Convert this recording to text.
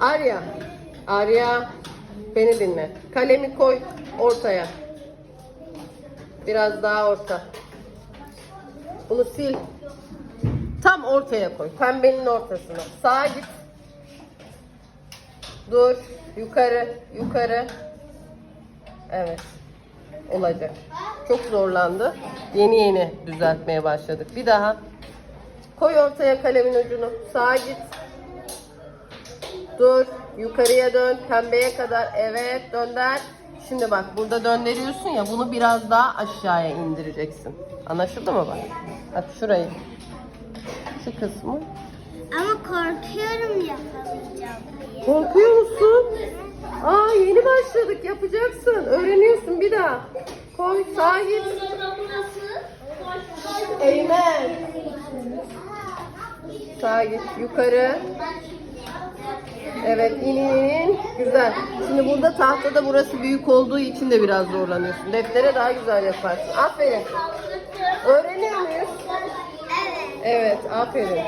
Arya. Arya. Beni dinle. Kalemi koy ortaya. Biraz daha orta. Bunu sil. Tam ortaya koy. Pembenin ortasına. Sağa git. Dur. Yukarı. Yukarı. Evet. Olacak. Çok zorlandı. Yeni yeni düzeltmeye başladık. Bir daha. Koy ortaya kalemin ucunu. Sağa git. Dur. Yukarıya dön. Pembeye kadar. Evet. Dönder. Şimdi bak burada döndürüyorsun ya bunu biraz daha aşağıya indireceksin. Anlaşıldı mı bak? Bak şurayı. Şu kısmı. Ama korkuyorum yapamayacağım. Korkuyor musun? Aa yeni başladık yapacaksın. Öğreniyorsun bir daha. Koy sağa git. Eymen. Sağa git yukarı. Evet in in in. Güzel. Şimdi burada tahtada burası büyük olduğu için de biraz zorlanıyorsun. Deftere daha güzel yaparsın. Aferin. Öğreniyor muyuz? Evet. Evet aferin.